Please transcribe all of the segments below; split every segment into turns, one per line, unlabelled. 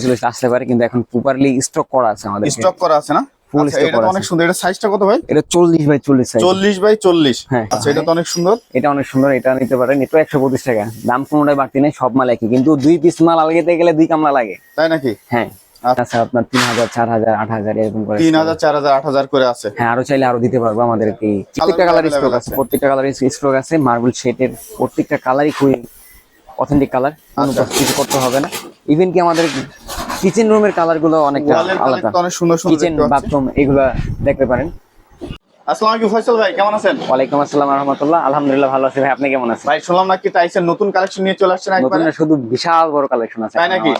চলে আসতে পারে কিন্তু এখন প্রপারলি স্টক করা আছে আমাদের
স্টক করা আছে না? আচ্ছা, এটা অনেক সুন্দর। এটা সাইজটা কত ভাই?
এটা চল্লিশ বাই সাইজ হ্যাঁ।
আচ্ছা এটা তো অনেক সুন্দর।
এটা অনেক সুন্দর এটা নিতে পারেন। এটা টাকা। দাম কোনোটাই বাড়তি নেই সব মাল একই। কিন্তু দুই পিস মাল আলগাতে গেলে দুই কামলা লাগে।
তাই নাকি?
হ্যাঁ।
আচ্ছা।
আপনার তিন হাজার চার হাজার আট হাজার এরকম করে
তিন হাজার চার হাজার আট হাজার করে আছে।
হ্যাঁ আরও চাইলে আরও দিতে পারব আমাদের প্রত্যেকটা কালার
available
স্টক আছে। প্রত্যেকটা কালার স্টক আছে। মার্বেল প্রত্যেকটা কালারই খুবই অথেন্টিক কালার
আচ্ছা।
কিছু করতে হবে না। ইভেন কি আমাদের কিচেন রুমের
কালারগুলো অনেক আলাদা
কিচেন বাথরুম এগুলা দেখতে পারেন।
আসসালামু আলাইকুম ফয়সাল ভাই কেমন আছেন?
ওয়ালাইকুম আসসালাম রহমতুল্লাহ। আলহামদুলিল্লাহ ভালো আছি ভাই আপনি কেমন আছেন?
ভাই শুনলাম নাকি টাইসের নতুন কালেকশন নিয়ে চলে আসছেন
নতুন শুধু বিশাল বড় কালেকশন আছে
তাই নাকি?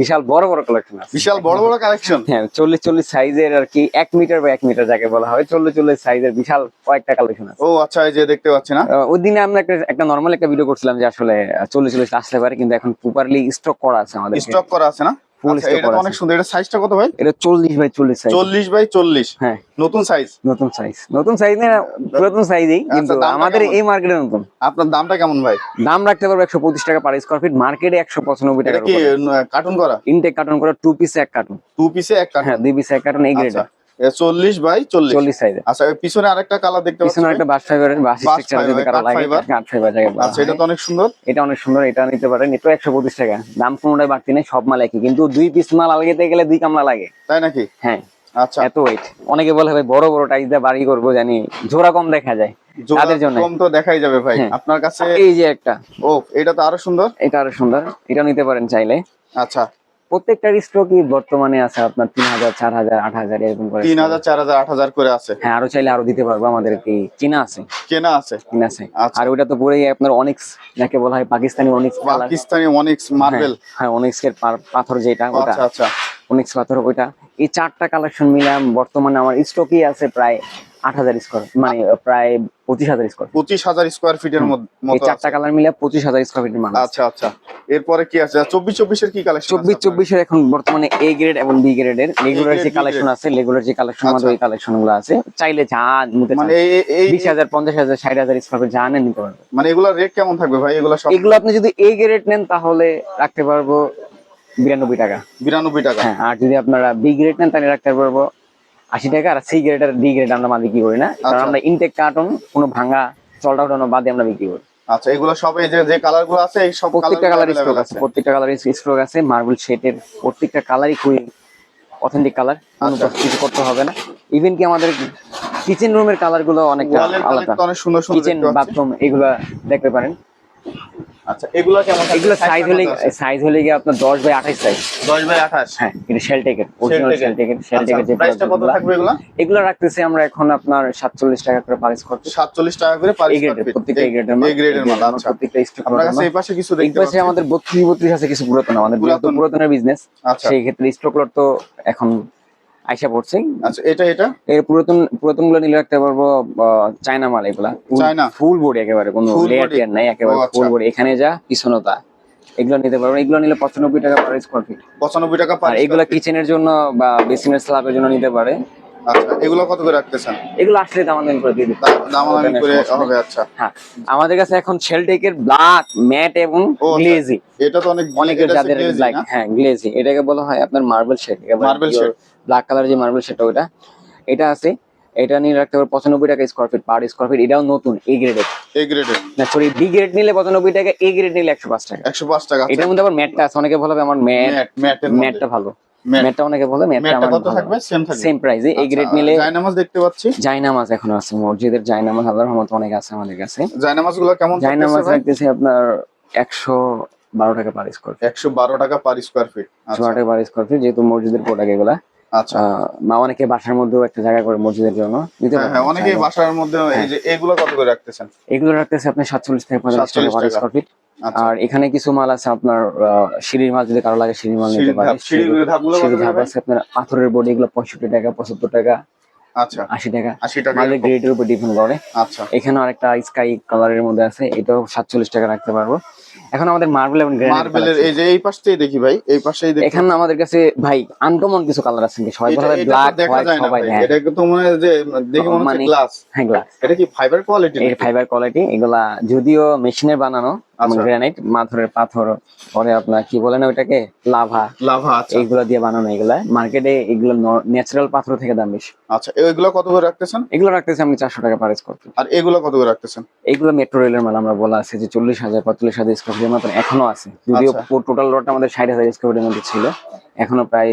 বিশাল বড় বড় কালেকশন আছে।
বিশাল বড় বড় কালেকশন
হ্যাঁ চল্লিশ চল্লিশ সাইজের আর কি এক মিটার বা এক মিটার যাকে বলা হয় চল্লিশ চল্লিশ সাইজের বিশাল কয়েকটা কালেকশন আছে।
ও আচ্ছা এই যে দেখতে না।
ওই দিনে আমরা একটা একটা নর্মাল একটা ভিডিও করছিলাম যে আসলে চল্লিশ চল্লিশ আসতে পারে কিন্তু এখন প্রপারলি স্টক করা আছে আমাদের
স্টক করা আছে না?
ফুল
আচ্ছা, এটা
হ্যাঁ।
নতুন সাইজ
নতুন সাইজ নতুন সাইজ
আচ্ছা,
আমাদের এই
আপনার দামটা কেমন ভাই?
দাম রাখতে টাকা টাকা
কি কার্টুন করা?
কার্টুন করা টু পিসে এক কার্টুন
টু পিসে এক কার্টুন
দুই পিসে এক কার্টুন এই গ্রেড
40 বাই 40
40 সাইজ
আচ্ছা পিছনে আরেকটা কালার দেখতে পাচ্ছি।
পিছনে একটা বাস ফাইবারের বাস স্ট্রাকচার যদি
কারও
লাগে কাট ফাইবার থাকে
আচ্ছা এটা তো অনেক সুন্দর।
এটা অনেক সুন্দর এটা নিতে পারেন এটা 125 টাকা। দাম কোনটাই বাড়তি নেই সব মাল একই। কিন্তু দুই পিস মাল আলগাতে গেলে দুই কামলা লাগে।
তাই নাকি?
হ্যাঁ।
আচ্ছা।
এত ওয়েট অনেকে বলে ভাই বড় বড় টাইজ দিয়ে বাড়ি করব জানি। জোড়া কম দেখা যায় তাদের জন্য।
কম তো দেখাই যাবে ভাই।
হ্যাঁ।
আপনার কাছে
এই যে একটা।
ওহ এটা তো আরও সুন্দর।
এটা আরও সুন্দর। এটা নিতে পারেন চাইলে।
আচ্ছা।
প্রত্যেকটার স্টকই বর্তমানে আছে আপনার তিন হাজার চার হাজার আট হাজার এরকম করে
তিন হাজার চার হাজার আট হাজার করে আছে।
হ্যাঁ আরও চাইলে আরও দিতে পারব আমাদের কি চিনা আছে?
কেনা আছে।
চিনা আছে।
আচ্ছা।
আর ওটা তো পুরোই আপনার অনিক্স যাকে বলা হয় Pakistani onyx
Pakistani onyx marble
হ্যাঁ অনিক্স এর পাথর যেটা ওটা।
আচ্ছা আচ্ছা।
অনিক্স পাথর ওইটা। এই চারটা কালেকশন মিলে বর্তমানে আমার স্টকই আছে প্রায় আট হাজার স্কোয়ার মানে প্রায় পঁচিশ হাজার স্কোয়ার
পঁচিশ হাজার স্কোয়ার ফিটের মতো
চারটা কালার মিলে পঁচিশ হাজার স্কোয়ার ফিটের মাল
আচ্ছা আচ্ছা। এরপরে কি আছে? চব্বিশ চব্বিশের কি কালেকশন
চব্বিশ চব্বিশের এখন বর্তমানে এ গ্রেড এবং বি গ্রেডের রেগুলার যে কালেকশন আছে রেগুলার যে কালেকশন আমাদের
আচ্ছা।
ওই কালেকশনগুলো আছে চাইলে যা নিতে
মানে
বিশ হাজার পঞ্চাশ হাজার ষাট হাজার স্কোয়ার ফিট যা নেন নিতে পারবেন
মানে এগুলোর রেট কেমন থাকবে ভাই? এগুলো সব
এগুলো আপনি যদি এ গ্রেড নেন তাহলে রাখতে পারব বিরানব্বই টাকা।
বিরানব্বই টাকা।
হ্যাঁ আর যদি আপনারা বি গ্রেড নেন তাহলে রাখতে পারব আশি টাকা আর সি গ্রেড আর ডি গ্রেড আমরা মাল বিক্রি করি না। কারণ
আচ্ছা।
আমরা ইনটেক কার্টন কোনো ভাঙা চলটা উঠানো বাদে আমরা বিক্রি করি।
আচ্ছা এগুলো সব এই যে কালারগুলো আছে এই সব
প্রত্যেকটা কালার স্ট্রোক আছে প্রত্যেকটা কালার স্ট্রোক আছে মার্বেল শেটের প্রত্যেকটা কালারই খুবই অথেন্টিক কালার
আচ্ছা।
কিছু করতে হবে না। ইভেন কি আমাদের কিচেন রুমের
কালারগুলো কালার
আলাদা।
অনেক সুন্দর সুন্দর
কিচেন বাথরুম এগুলা দেখতে পারেন।
আচ্ছা এগুলো কেমন
এগুলো সাইজ হলে সাইজ হলে গিয়ে আপনার দশ বাই আঠাশ সাইজ
10 বাই 28
হ্যাঁ এটা অরিজিনাল
আচ্ছা
শেলটেকের যে
প্রাইসটা কত থাকবে এগুলো?
এগুলো? রাখতেছি আমরা এখন আপনার সাতচল্লিশ টাকা করে
47 টাকা করে পার
এই
স্কয়ার
প্রত্যেকটা গ্রেডের মাল।
গ্রেডের মাল আচ্ছা।
প্রত্যেকটা স্টক
আপনার কাছে এই পাশে কিছু
এই
দেখতে পাচ্ছি।
আমাদের বত্রিশ বত্রিশ আছে কিছু পুরাতন। আমাদের পুরাতনের বিজনেস
আচ্ছা।
সেই ক্ষেত্রে স্টক লট তো এখন আইসা পড়ছে।
আচ্ছা এটা এটা?
এর পুরাতন পুরাতনগুলো নিলে রাখতে পারব চায়না মাল এগুলা।
চায়না?
ফুল বডি একেবারে কোনো লেয়ার? টিয়ার নাই একেবারে
আচ্ছা।
ফুল বডি এখানে যা পিছনতা এগুলো নিতে পারব। এগুলো নিলে পঁচানব্বই টাকা পার স্কোয়ার ফিট
95 টাকা পার
এগুলো কিচেনের জন্য বা বেসিনের স্ল্যাবের জন্য নিতে পারে।
আচ্ছা এগুলো কত করে রাখতেছেন?
এগুলো আসলে দাম দাম করে দিয়ে দিতে
দামাদামি করে হবে আচ্ছা।
হ্যাঁ আমাদের কাছে এখন শেলটেকের ব্ল্যাক ম্যাট এবং
আচ্ছা।
গ্লেজি
এটা তো অনেক
অনেকের যাদের
glaze,
হ্যাঁ গ্লেজি এটাকে বলা হয় আপনার মার্বেল শেড। ব্ল্যাক কালার যে মার্বেল শেডটা ওটা এটা আছে। এটা নিয়ে রাখতে পারব পঁচানব্বই টাকা square feet per square feet এটাও নতুন এ গ্রেডের
এই গ্রেডের
না সরি বি গ্রেড নিলে পঁচানব্বই টাকা এ গ্রেড নিলে একশো পাঁচ টাকা।
105 টাকা
এটার মধ্যে আবার ম্যাটটা আছে। অনেকে বলে আমার ম্যাট ম্যাটটা ভালো। ম্যাটটা অনেকে বলে ম্যাটটা
কত থাকবে? সেম থাকবে।
সেম প্রাইসে এ গ্রেড নিলে
জায়নামাজ দেখতে পাচ্ছি।
জায়নামাজ এখন আছে মসজিদের জায়নামাজ আল্লাহর রহমত অনেক আছে আমাদের কাছে।
জায়নামাজগুলো কেমন
জায়নামাজ
থাকতেছে
রাখতেছি আপনার একশো বারো টাকা পার স্কোয়ার ফিট
112 টাকা পার স্কয়ার ফিট
একশো বারো টাকা পার স্কোয়ার ফিট যেহেতু মসজিদের প্রোডাক্ট এগুলা।
আচ্ছা।
বা অনেকে বাসার মধ্যেও একটা জায়গা করে মসজিদের জন্য। নিতে
হ্যাঁ
পারেন
হ্যাঁ বাসার মধ্যে
হ্যাঁ।
এই যে এগুলো কত করে রাখতেছেন?
এগুলো রাখতেছে আপনি সাতচল্লিশ থেকে পঁয়তাল্লিশ টাকা পার। স্কোয়ার ফিট আর এখানে কিছু মাল আছে আপনার সিঁড়ির মাল যদি কারও লাগে সিঁড়ির মাল নিতে পারে
সিঁড়ির
ধাপ আছে আপনার পাথরের বডি এগুলো পঁয়ষট্টি টাকা পঁচাত্তর টাকা
আচ্ছা।
আশি টাকা।
80 টাকা
মালের গ্রেডের উপর ডিপেন্ড করে।
আচ্ছা।
এখানে আরেকটা স্কাই কালারের মধ্যে আছে এটাও সাতচল্লিশ টাকা রাখতে পারব। এখন আমাদের মার্বেল এবং গ্রানাইট
মার্বেলের এই যে এই পাশটাই দেখি ভাই এই পাশেই দেখি।
এখানে আমাদের কাছে ভাই আনকমন কিছু কালার আছে সবাই বলে ব্ল্যাক হোয়াইট সবাই হ্যাঁ।
এটা তো মনে হয় যে দেখে মনে হচ্ছে
মানে-
গ্লাস
হ্যাঁ গ্লাস
এটা কি ফাইবার কোয়ালিটি
ফাইবার কোয়ালিটি এগুলা যদিও মেশিনের বানানো
আচ্ছা।
গ্রানাইট মাথরের পাথর পরে আপনার কি বলেন ওইটাকে? লাভা।
লাভা আচ্ছা।
এইগুলো দিয়ে বানানো এগুলা। মার্কেটে এগুলো ন্যাচারাল পাথর থেকে দাম বেশি।
আচ্ছা এগুলো কত করে রাখতেছেন?
এগুলো রাখতেছি আমি চারশো টাকা পারেজ করতে
আর এগুলো কত করে রাখতেছেন?
এইগুলো মেট্রো রেলের মাল আমরা বলা আছে যে চল্লিশ হাজার পঁয়তাল্লিশ হাজার স্কোয়ার ফিটের মতন এখনও আছে। যদিও
আচ্ছা।
টোটাল রোডটা আমাদের ষাট হাজার স্কোয়ার ফিটের মধ্যে ছিল। এখনও প্রায়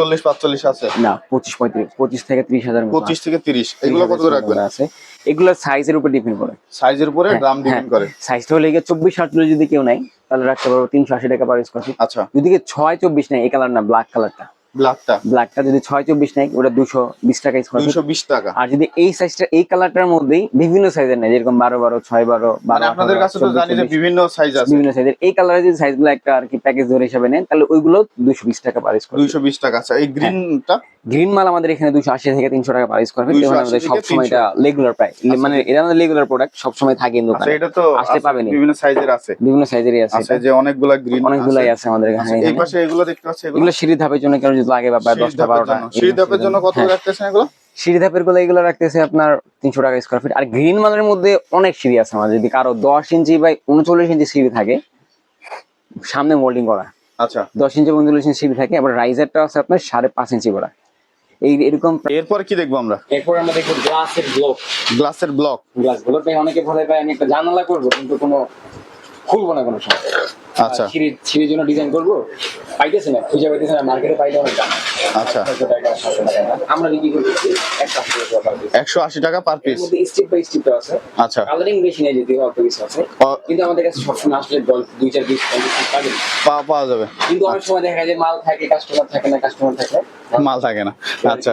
চল্লিশ পাঁচচল্লিশ আছে?
না পঁচিশ পঁয়ত্রিশ পঁচিশ থেকে ত্রিশ হাজার
পঁচিশ থেকে তিরিশ এগুলো কত করে রাখবেন?
আছে। এগুলো সাইজের উপর ডিপেন্ড করে।
সাইজের উপরে
হ্যাঁ,
দাম ডিপেন্ড করে।
সাইজটা হলে গিয়ে চব্বিশ আটচল্লিশ যদি কেউ নেয় তাহলে রাখতে পারব তিনশো আশি টাকা পার স্কোয়ার ফিট
আচ্ছা।
যদি ছয় চব্বিশ নেয় এই কালার না ব্ল্যাক কালারটা
ব্ল্যাকটা
ব্ল্যাকটা যদি ছয় চব্বিশ নেয় ওটা দুশো বিশ টাকা স্কোয়ার
বিশ টাকা।
আর যদি এই সাইজটা এই কালারটার মধ্যেই বিভিন্ন সাইজের নেয় যেরকম বারো বারো ছয় বারো
মানে আপনাদের কাছে তো জানি যে বিভিন্ন সাইজ আছে।
বিভিন্ন সাইজের এই কালারের যদি সাইজগুলো একটা আর কি প্যাকেজ ধরে হিসাবে নেন তাহলে ওইগুলো দুশো বিশ টাকা পার স্কোয়ার
দুইশো বিশ টাকা। আচ্ছা এই গ্রিনটা
গ্রিন মাল আমাদের এখানে দুশো আশি থেকে তিনশো টাকা পার স্কোয়ার ফিট আমাদের সবসময় এটা রেগুলার প্রায় মানে এটা আমাদের রেগুলার প্রোডাক্ট সবসময় থাকে কিন্তু
আচ্ছা এটা তো
আসতে
আছে,
পাবেনি।
বিভিন্ন সাইজের আছে।
বিভিন্ন সাইজেরই আছে এটা।
এই যে অনেকগুলা গ্রিন
অনেকগুলাই আছে। আমাদের
আচ্ছা,
এখানে
এই পাশে এগুলো দেখতে পাচ্ছি এগুলো?
এগুলো সিঁড়ি ধাপের জন্য লাগে বা প্রায়
সিঁড়ি
দশটা বারোটা।
সিঁড়ি ধাপের জন্য কত
হ্যাঁ।
রাখতেছেন এগুলো?
সিঁড়ি ধাপেরগুলো এগুলো রাখতেছে আপনার তিনশো টাকা স্কোয়ার ফিট আর গ্রিন মালের মধ্যে অনেক সিঁড়ি আছে আমাদের। যদি কারও দশ ইঞ্চি বাই উনচল্লিশ ইঞ্চি সিঁড়ি থাকে সামনে মোল্ডিং করা।
আচ্ছা।
দশ ইঞ্চি উনচল্লিশ ইঞ্চি সিঁড়ি থাকে আবার রাইজারটা আছে আপনার সাড়ে পাঁচ ইঞ্চি করা। এই এরকম
এরপর কি দেখব আমরা?
এরপর আমরা দেখব গ্লাসের ব্লক
গ্লাসের ব্লক
গ্লাসগুলো অনেকে ভয় পায় আমি একটা জানালা করব কিন্তু কোনো খুলবো না কোনো সময়।
আচ্ছা।
জন্য ডিজাইন করব। পাইতেছে না খুঁজে পাইতেছে না মার্কেটে পাইলে অনেক দাম।
আচ্ছা।
আমরা বিক্রি করতেছি।
একশো আশি টাকা per piece
step by step আছে।
আচ্ছা।
কালারিং বেশি নেই যদিও অল্প কিছু আছে। কিন্তু আমাদের কাছে সবসময় আসলে গল্প দুই চার পিস পঞ্চাশ piece পাবেন
পা- পাওয়া যাবে।
কিন্তু অনেক সময় দেখা যায় মাল থাকে কাস্টমার থাকে না কাস্টমার থাকে।
মাল থাকে না। আচ্ছা।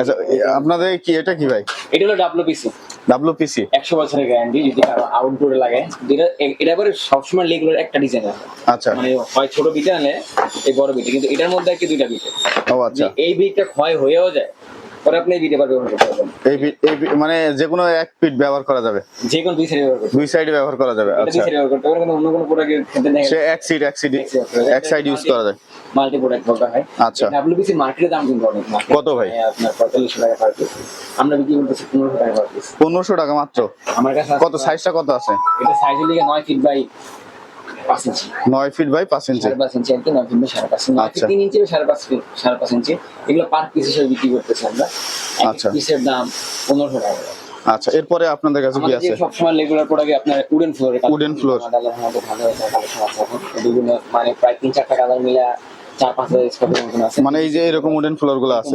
আচ্ছা আপনাদের কি এটা কি ভাই?
এটা হলো ডাব্লিউপিসি
ডাব্লিউপিসি
একশো বছরের গ্যারান্টি যদি কারও আউটডোরে লাগে যেটা এটা পরে সবসময় লেগুলার একটা ডিজাইন আছে।
আচ্ছা।
মানে হয় ছোট বিটে আনলে এই বড় বিটে। কিন্তু এটার মধ্যে কি দুইটা বিটে।
ও আচ্ছা।
এই বিটটা ক্ষয় হয়েও যায় পরে আপনি এই ব্যবহার করতে পারবেন।
এই মানে যে কোনো এক ফিট ব্যবহার করা যাবে।
যে কোনো দুই সাইডে ব্যবহার করতে
দুই সাইডে ব্যবহার করা যাবে
এটা দুই
আচ্ছা।
সাইডে ব্যবহার করতে পারবেন অন্য কোনো ক্ষেত্রে দেখা
সে এক সিট এক সিট এক সাইড ইউজ করা যায়।
মাল্টি প্রোডাক্ট বলতে হয়।
আচ্ছা।
ডাব্লিউবিসি মার্কেটের দাম কিন্তু অনেক।
কত ভাই?
আপনার পঁয়তাল্লিশশো টাকা পার পিস আমরা বিক্রি করতেছি পনেরোশো টাকা পার পিস
পনেরোশো টাকা মাত্র?
আমার কাছে
কত সাইজটা কত আছে?
এটা সাইজের লিগে নয় ফিট বাই পাঁচ ইঞ্চি।
নয় ফিট বাই পাঁচ ইঞ্চি।
সাড়ে পাঁচ ইঞ্চি আর কি নয় ফিট বাই সাড়ে পাঁচ ইঞ্চি।
আচ্ছা।
তিন ইঞ্চি সাড়ে পাঁচ ফিট সাড়ে পাঁচ ইঞ্চি। এগুলো পার পিস হিসেবে বিক্রি করতেছি আমরা।
আচ্ছা।
পিসের দাম পনেরোশো টাকা।
আচ্ছা এরপরে আপনাদের কাছে কি আছে?
সবসময় রেগুলার প্রোডাক্ট আপনার উডেন ফ্লোর
উডেন ফ্লোর
ভালো হয়েছে কালেকশন আছে। বিভিন্ন মানে প্রায় তিন চারটা কালার মিলে চার পাঁচ হাজার স্কোয়ার মতন আছে।
মানে এই যে এরকম উডেন ফ্লোরগুলো আছে।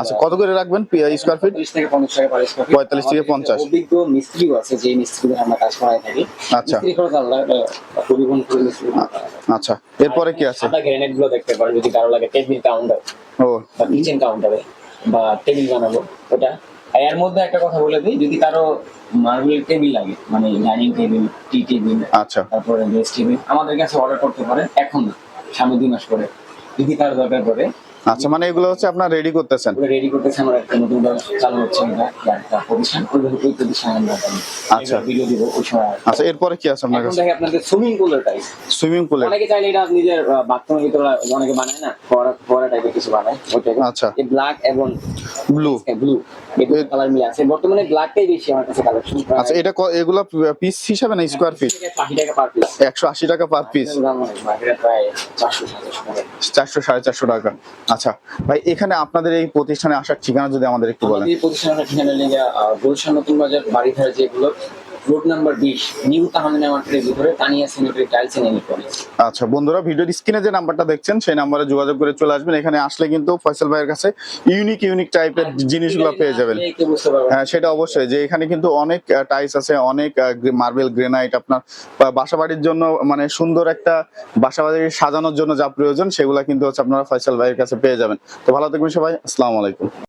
আচ্ছা কত করে রাখবেন স্কোয়ার ফিট
45 থেকে 50 টাকা পার স্কয়ার ফিট
45 থেকে 50
অভিজ্ঞ মিস্ত্রিও আছে যে মিস্ত্রিদের আমরা কাজ করাই থাকি।
আচ্ছা।
মিস্ত্রি মিস্ত্রি।
আচ্ছা এরপরে কি আছে?
সাদা গ্রেনেডগুলো দেখতে পারেন যদি কারও লাগে টেবিল কাউন্টার
ও।
বা কিচেন কাউন্টারে বা টেবিল বানাবো ওটা। এর মধ্যে একটা কথা বলে দিই যদি কারও মার্বেল টেবিল লাগে মানে ডাইনিং টেবিল টি টেবিল
আচ্ছা।
তারপরে গেস্ট টেবিল আমাদের কাছে অর্ডার করতে পারেন এখন না সামনে দুই মাস পরে। যদি কারও দরকার পড়ে।
আচ্ছা মানে এগুলো হচ্ছে আপনার রেডি করতেছেন?
রেডি করতেছে আমার একটা নতুন চালু হচ্ছে এটা একটা প্রতিষ্ঠান ওই প্রতিষ্ঠান আমরা
আচ্ছা।
ভিডিও দিব ওই সময়
আচ্ছা এরপরে কি আছে আপনার কাছে?
আপনাদের সুইমিং পুলের টাইপ
সুইমিং পুলের
অনেকে চাইলে এটা নিজের ভিতরে অনেকে বানায় না টাইপের কিছু বানায় ওই টাইপের
আচ্ছা।
এই ব্ল্যাক এবং
ব্লু
ব্লু এই দুটো কালার মিলে আছে। বর্তমানে ব্ল্যাকটাই বেশি আমার কাছে কালেকশন
আচ্ছা এটা এগুলো পিস হিসাবে না স্কোয়ার ফিট
আশি টাকা পার পিস
একশো আশি টাকা পার পিস
মার্কেটে প্রায় চারশো সাতশো টাকা।
চারশো সাড়ে চারশো টাকা। আচ্ছা ভাই, এখানে আপনাদের এই প্রতিষ্ঠানে আসার ঠিকানা যদি আমাদের একটু বলেন।
এই প্রতিষ্ঠানের ঠিকানা লেগে গুলশান নতুন বাজার বাড়িধারা যেগুলো রোড নাম্বার বিশ নিউ তাহমিনা মার্কেটের ভিতরে তানিয়া সেনেটারি টাইলস ইলেকট্রনিক্স
আচ্ছা বন্ধুরা ভিডিওর স্ক্রিনে যে নাম্বারটা দেখছেন সেই নাম্বারে যোগাযোগ করে চলে আসবেন। এখানে আসলে কিন্তু ফয়সাল ভাইয়ের কাছে ইউনিক ইউনিক টাইপের জিনিসগুলো পেয়ে যাবেন। হ্যাঁ সেটা অবশ্যই যে এখানে কিন্তু অনেক টাইলস আছে অনেক মার্বেল গ্রেনাইট আপনার বা বাসা বাড়ির জন্য মানে সুন্দর একটা বাসাবাড়ি সাজানোর জন্য যা প্রয়োজন সেগুলো কিন্তু হচ্ছে আপনারা ফয়সাল ভাইয়ের কাছে পেয়ে যাবেন। তো ভালো থাকবেন সবাই আসসালামু আলাইকুম।